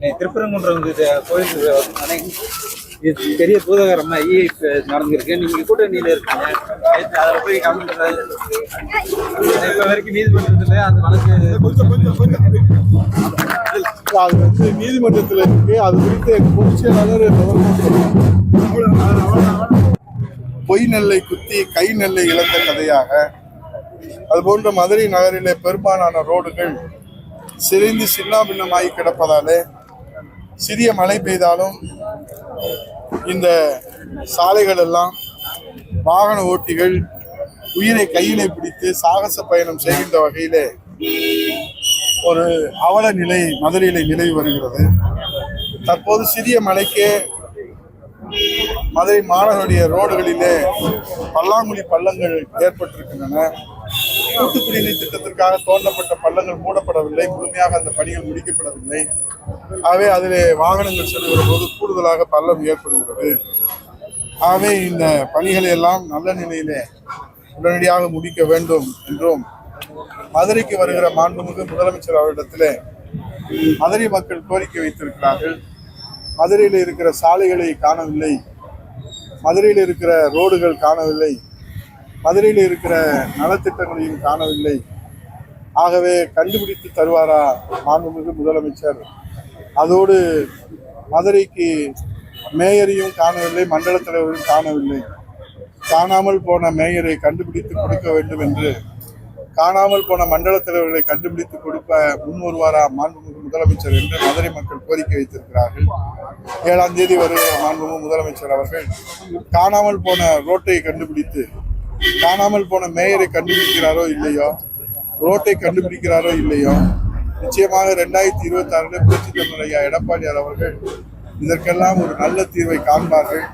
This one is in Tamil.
திருப்பரங்குன்றம் கோயில் இது பெரிய பூதகரமாகி இப்ப நடந்திருக்கு. நீங்க கூட்டணியில இருக்கீங்க. அதுல போய் கலந்துறது இப்ப வரைக்கும் நீதிமன்றத்துல அந்த வழக்கு கொஞ்சம் கொஞ்சம் கொஞ்சம். அது வந்து நீதிமன்றத்தில் இருக்கு. அது குறித்து எங்க பொதுச் செயலாளர் விவரமா சொல்றார். பொய் நெல்லை குத்தி கை நெல்லை இழந்த கதையாக. அதுபோன்ற மதுரை நகரிலே பெரும்பாலான ரோடுகள் சிதைந்து சின்னாபின்னமாகி கிடப்பதாலே சிறிய மழை பெய்தாலும் இந்த சாலைகள் எல்லாம் வாகன ஓட்டிகள் உயிரை கையிலே பிடித்து சாகச பயணம் செய்கின்ற வகையிலே ஒரு அவல நிலை மதுரையிலே நிலவி வருகிறது. தற்போது சிறிய மலைக்கே மதுரை மாநகருடைய ரோடுகளிலே பல்லாங்குழி பள்ளங்கள் ஏற்பட்டிருக்கின்றன. கூட்டு குடிநீர் திட்டத்திற்காக தோண்டப்பட்ட பள்ளங்கள் மூடப்படவில்லை. முழுமையாக அந்த பணிகள் முடிக்கப்படவில்லை. ஆகவே அதிலே வாகனங்கள் செல்லுகிற போது கூடுதலாக பள்ளம் ஏற்படுகிறது. ஆகவே இந்த பணிகளை எல்லாம் நல்ல நிலையிலே உடனடியாக முடிக்க வேண்டும் என்றும் மதுரைக்கு வருகிற மாண்புமிகு முதலமைச்சர் அவரிடத்திலே மதுரை மக்கள் கோரிக்கை வைத்திருக்கிறார்கள். மதுரையில் இருக்கிற சாலைகளை காணவில்லை. மதுரையில் இருக்கிற ரோடுகள் காணவில்லை. மதுரையில் இருக்கிற நலத்திட்டங்களையும் காணவில்லை. ஆகவே கண்டுபிடித்து தருவாரா மாண்புமிகு முதலமைச்சர்? அதோடு மதுரைக்கு மேயரையும் காணவில்லை மண்டல தலைவரையும் காணவில்லை. காணாமல் போன மேயரை கண்டுபிடித்து கொடுக்க வேண்டும் என்று காணாமல் போன மண்டல தலைவர்களை கண்டுபிடித்து கொடுக்க முன் வருவாரா மாண்புமிகு முதலமைச்சர் என்று மதுரை மக்கள் கோரிக்கை வைத்திருக்கிறார்கள். ஏழாம் தேதி வருகிற மாண்புமிகு முதலமைச்சர் அவர்கள் காணாமல் போன ரோட்டை கண்டுபிடித்து காணாமல் போன மேயரை கண்டுபிடிக்கிறாரோ இல்லையோ? ரோட்டை கண்டுபிடிக்கிறாரோ இல்லையோ? நிச்சயமாக ரெண்டாயிரத்தி இருபத்தி ஆறுல புரட்சி தமிழ் எடப்பாடியார் அவர்கள் இதற்கெல்லாம் ஒரு நல்ல தீர்வை காண்பார்கள்.